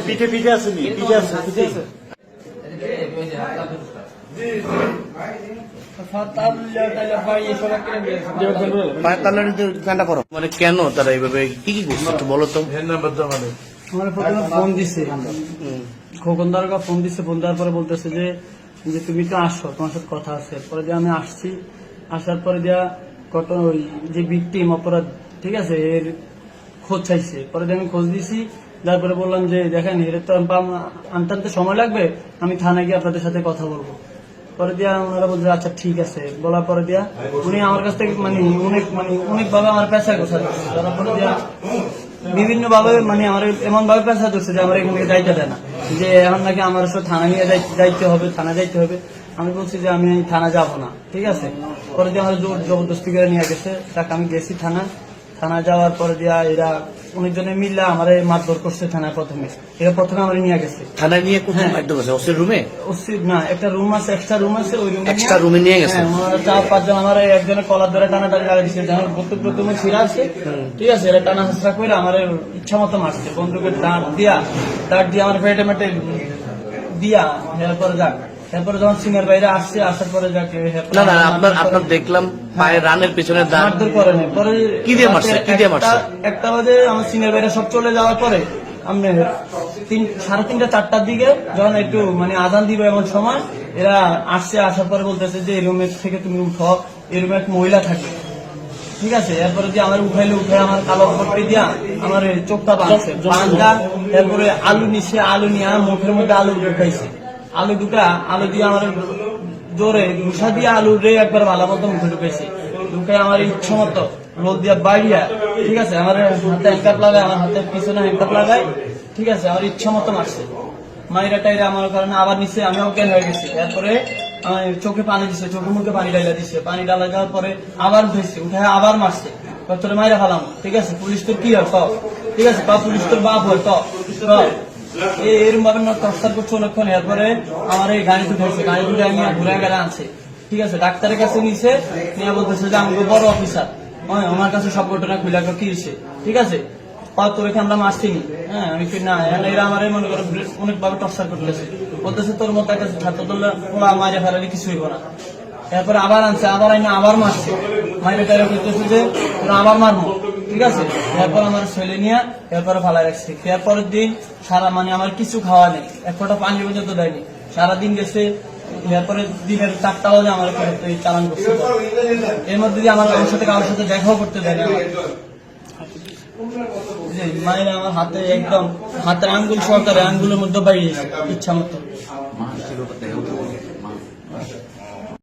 পিঠে পিঠে মানে কেন তারা এইভাবে কি কি করছে একটু বলো তো। ফোন দিছে। খোকন দারোগা ফোন দিচ্ছে ফোন দেওয়ার পরে বলতেছে যে যে তুমি তো আসো, তোমার সাথে কথা আছে। পরে দিয়ে আমি আসছি, আসার পরে দিয়া কত ওই যে ভিকটিম অপরাধ, ঠিক আছে, এর খোঁজ চাইছে। পরে আমি খোঁজ দিছি তারপরে বললাম যে, দেখেন, এর তো আনতে আনতে সময় লাগবে, আমি থানায় গিয়ে আপনাদের সাথে কথা বলব। পরে দিয়া ওনারা বলছে আচ্ছা ঠিক আছে। বলার পরে দিয়া উনি আমার কাছ থেকে মানে অনেক মানে অনেক ভাবে আমার পেশা কথা ধরার পরে দিয়া বিভিন্ন ভাবে মানে আমার এমন ভাবে পেশা ধরছে যে, আমার এখান থেকে যাইতে দেয় না। যে এখন নাকি আমার সাথে থানা নিয়ে যাই- যাইতে হবে, থানা যাইতে হবে। আমি বলছি যে আমি থানা যাব না, ঠিক আছে? পরে দিয়ে আমার জোর জবরদস্তি করে নিয়ে গেছে, তাকে আমি গেছি থানা। থানা যাওয়ার পরে দিয়া এরা অনেকজনে মিললে আমার মারধর করছে থানায় প্রথমে। এরা প্রথমে আমার নিয়ে গেছে। থানায় নিয়ে কোথায় একদম আছে ওসির রুমে? অস্থির না একটা রুম আছে এক্সট্রা রুম আছে ওই রুমে Extra room এ নিয়ে গেছে? হ্যাঁ, চার পাঁচজন আমার এই একজনের কলার ধরে টানা টানি লাগা দিচ্ছে যেমন প্রত্যেক প্রথমে ছিঁড়া আছে। ঠিক আছে এটা টানা হাসরা করে আমার ইচ্ছা মতো মারছে। বন্দুকের দাঁত দিয়া দাঁত দিয়ে আমার পেটে মেটে দিয়া এরপরে যাক। এরপরে যখন সিনিয়র বাইরে আসছে আসার পরে যাকে না না আপনার আপনার দেখলাম পায়ের রানের পেছনে দাগ মারধর করে পরে কি দিয়ে মারছে? কি দিয়ে মারছে? একটা- বাজে আমার বাইরে সব চলে যাওয়ার পরে তিন সাড়ে তিনটা চারটার দিকে যখন একটু মানে আজান দিবে এমন সময় এরা আসছে আসার পরে বলতেছে যে রুমের থেকে তুমি উঠো। এই রুমে এক মহিলা থাকে। ঠিক আছে? এরপরে যে আমার উঠাইলে উঠে আমার কালো পট্টি দিয়া আমার চোখটা বাঁধছে। বাঁধা এরপরে আলু নিছে আলু নিয়ে মুখের মধ্যে আলু ঢুকাইছে আলু দুটা, আলু দিয়ে আমার জোরে ঘুষা দিয়ে আলু রে একবার ভালো মতো মুখে ঢুকাইছে ঢুকাই আমার ইচ্ছা মতো রোদ দিয়া বাইরিয়া ঠিক আছে? আমার হাতে হ্যাঙ্কাপ লাগায় আমার হাতের পিছনে হ্যাঙ্কাপ লাগায় ঠিক আছে? আমার ইচ্ছা মতো মারছে। মাইরা টাইরা আমার কারণে আবার নিচে আমি অজ্ঞান হয়ে গেছি। এরপরে চোখে পানি দিছে, চোখে মুখে পানি ডাইলা দিছে। পানি ডালা যাওয়ার পরে আবার ধুইছে, উঠে আবার মারছে। তোরে মাইরা ফেলাম, ঠিক আছে? পুলিশ তোর কি হয়? ঠিক আছে? বা পুলিশ তোর বাপ হয়? কও করছে অনেকক্ষণ, এরপরে আমার এই উঠে আমি ঘুরে গেলে ঠিক আছে, ডাক্তারের কাছে নিছে, নিয়ে বলতেছে যে আমাকে বড় অফিসার। আমার কাছে সব ঘটনা খুলে কি হয়েছে? ঠিক আছে? তোর এখানে আমরা হ্যাঁ আমি না আমার মনে করো অনেক ভাবে টর্চার করতেছে। বলতেছে তোর মতো একটা ছাত্র তোলা পোলা মারে ফেলালে কিছু হইব না। এরপরে আবার আনছে, আবার আইনা আবার মারছে। মাইরে টাইরে বলতেছে যে, তোরা আবার মারবো। ঠিক আছে? এরপর আমার ছেলে নিয়ে এরপরে ফালাই রাখছে। এরপরের দিন সারা মানে আমার কিছু খাওয়া নেই। এক ফোঁটা পানি পর্যন্ত দেয়নি। সারাদিন গেছে, এরপরে দিনের চারটা বাজে আমার চালান করছে। এর মধ্যে দিয়ে আমার আমার সাথে কারোর সাথে দেখাও করতে দেয় না যে আমার হাতে একদম হাতের আঙ্গুল সহকারে আঙ্গুলের মধ্যে বাইরে ইচ্ছা মতো।